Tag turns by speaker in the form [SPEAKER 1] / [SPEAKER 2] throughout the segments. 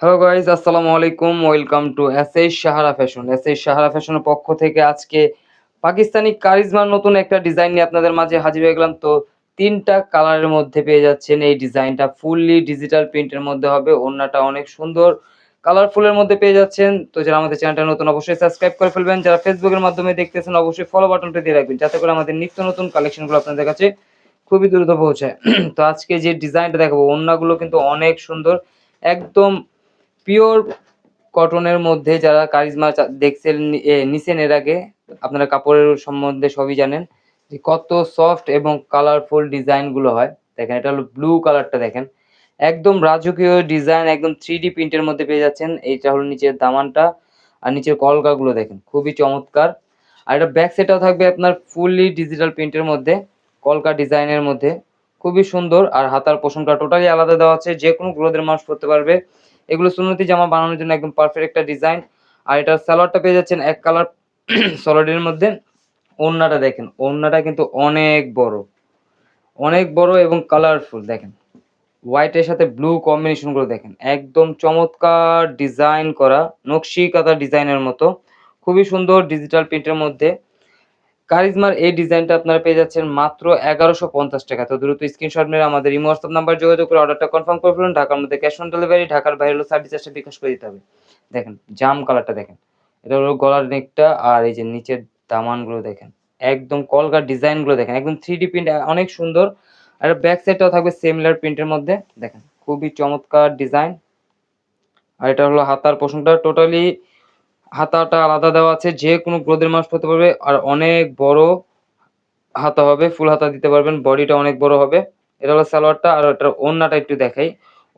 [SPEAKER 1] Hello guys আসসালামু আলাইকুম। Welcome to S H Sahara fashion S H Sahara ফ্যাশনের পক্ষ থেকে আজকে পাকিস্তানি কারিজমার নতুন একটা ডিজাইন নিয়ে আপনাদের মাঝে হাজির হয়ে গেলাম। তো তিনটা কালারের মধ্যে পেয়ে যাচ্ছেন এই ডিজাইনটা। ফুললি ডিজিটাল প্রিন্টের মধ্যে হবে। ওড়নাটা অনেক সুন্দর। কালারফুলের মধ্যে পেয়ে যাচ্ছেন। তো যারা আমাদের চ্যানেলটা নতুন, অবশ্যই সাবস্ক্রাইব করে ফেলবেন। যারা ফেসবুকের মাধ্যমে দেখতেছেন, অবশ্যই ফলো বাটনটা দিয়ে রাখবেন। যাতে করে আমাদের নিত্য নতুন কালেকশনগুলো আপনাদের কাছে খুবই দ্রুত পৌঁছায়। তো আজকে যে ডিজাইনটা দেখাবো, ওড়নাগুলো কিন্তু অনেক সুন্দর। একদম পিওর কটনের মধ্যে যারা কারিজমা দেখছেন নিছেন এর আগে, আপনারা কাপড়ের সম্বন্ধে সবই জানেন যে কত সফট এবং কালারফুল ডিজাইনগুলো হয়। দেখেন, এটা হলো ব্লু কালারটা দেখেন। একদম রাজকীয় ডিজাইন একদম থ্রি প্রিন্টের মধ্যে পেয়ে যাচ্ছেন। এইটা হলো নিচের দামানটা আর নিচের কলকাগুলো দেখেন, খুবই চমৎকার। আর এটা ব্যাক সেটাও থাকবে আপনার ফুললি ডিজিটাল প্রিন্টের মধ্যে, কলকা ডিজাইনের মধ্যে। খুবই সুন্দর আর হাতার পোষণটা টোটালি আলাদা দেওয়া আছে। যে কোনো গ্রোদের মানুষ পড়তে পারবে। এগুলো সুন্নতি জামা বানানোর জন্য একদম পারফেক্ট একটা ডিজাইন আর এটার সালোয়ারটা পেয়ে যাচ্ছেন এক কালার সলিডের মধ্যে। ওড়নাটা দেখেন, ওড়নাটা কিন্তু অনেক বড়। অনেক বড় এবং কালারফুল দেখেন। হোয়াইটের সাথে ব্লু কম্বিনেশন কম্বিনেশনগুলো দেখেন। একদম চমৎকার ডিজাইন করা নকশি কাঁথা ডিজাইনের মতো। খুবই সুন্দর ডিজিটাল প্রিন্টের মধ্যে। কারিজমার এই ডিজাইনটা আপনারা পেয়ে যাচ্ছেন মাত্র এগারোশো পঞ্চাশ টাকা। তো দ্রুত স্ক্রিনশট মেরে আমাদের ইমো হোয়াটসঅ্যাপ নাম্বার যোগাযোগ করে অর্ডারটা কনফার্ম করে ফেলুন। ঢাকার মধ্যে ক্যাশ অন ডেলিভারি ঢাকার বাইরে হলো সার্ভিস চার্জটা বিকাশ করে দিতে হবে। দেখেন জাম কালারটা দেখেন। এটা হলো গলার নেকটা আর এই যে নিচের দামানগুলো দেখেন। একদম কলকার ডিজাইনগুলো দেখেন। একদম থ্রি ডি প্রিন্ট অনেক সুন্দর। আর ব্যাক সাইডটাও থাকবে সেমিলার প্রিন্টের মধ্যে। দেখেন, খুবই চমৎকার ডিজাইন আর এটা হলো হাতার পোষণটা টোটালি হাতাটা আলাদা দেওয়া আছে, যে কোনো গ্রোদের মাছ পড়তে পারবে, আর অনেক বড় হাতা হবে, ফুল হাতা দিতে পারবেন বডিটা অনেক বড় হবে। এটা হলো সালোয়ারটা, আর এটার ওড়নাটা একটু দেখাই।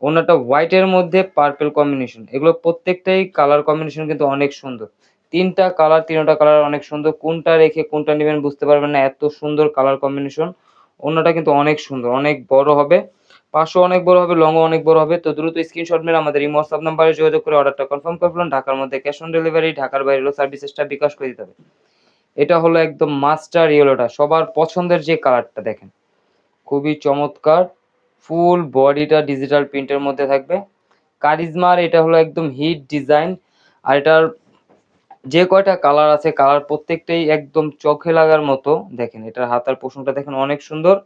[SPEAKER 1] ওড়নাটা হোয়াইটের মধ্যে পার্পেল কম্বিনেশন এগুলো প্রত্যেকটাই কালার কম্বিনেশন কিন্তু অনেক সুন্দর। তিনটা কালার তিনটা কালার অনেক সুন্দর, কোনটা রেখে কোনটা নেবেন বুঝতে পারবেন না, এত সুন্দর কালার কম্বিনেশন ওড়নাটা কিন্তু অনেক সুন্দর, অনেক বড় হবে। পাঁচশো অনেক বড় হবে, লংও অনেক বড় হবে। তো দ্রুত স্ক্রিনশট মেরে আমাদের এই হোয়াটসঅ্যাপ নাম্বারে যোগাযোগ করে অর্ডারটা কনফার্ম করে ফেলুন। ঢাকার মধ্যে ক্যাশ অন ডেলিভারি ঢাকার বাইরে সার্ভিসেসটা বিকাশ করে দিতে হবে। এটা হলো একদম মাস্টার ইয়েলোটা সবার পছন্দের যে কালারটা দেখেন, খুবই চমৎকার। ফুল বডিটা ডিজিটাল প্রিন্টের মধ্যে থাকবে। কারিজমার এটা হলো একদম হিট ডিজাইন আর এটার যে কয়টা কালার আছে কালার প্রত্যেকটাই একদম চোখে লাগার মতো। দেখেন, এটার হাতার পোষণটা দেখেন অনেক সুন্দর।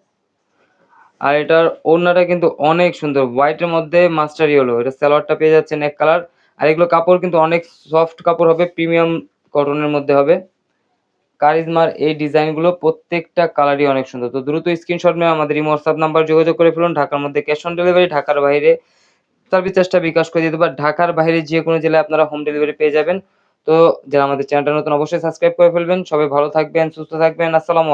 [SPEAKER 1] আর এটার ওড়নাটা কিন্তু অনেক সুন্দর। হোয়াইটের মধ্যে মাস্টার ইয়েলো এটা সালোয়ারটা পেয়ে যাচ্ছেন এক কালার আর এগুলো কাপড় কিন্তু অনেক সফট কাপড় হবে প্রিমিয়াম কটনের মধ্যে হবে। কারিজমার এই ডিজাইনগুলো প্রত্যেকটা কালারই অনেক সুন্দর। তো দ্রুত স্ক্রিনশট নিয়ে আমাদের এই হোয়াটসঅ্যাপ নাম্বার যোগাযোগ করে ফেলুন। ঢাকার মধ্যে ক্যাশ অন ডেলিভারি ঢাকার বাইরে সার্ভিস চেষ্টা বিকাশ করে দিতে পার ঢাকার বাইরে যে কোনো জেলায় আপনারা হোম ডেলিভারি পেয়ে যাবেন। তো যারা আমাদের চ্যানেলটা নতুন, অবশ্যই সাবস্ক্রাইব করে ফেলবেন। সবাই ভালো থাকবেন, সুস্থ থাকবেন। আসসালামু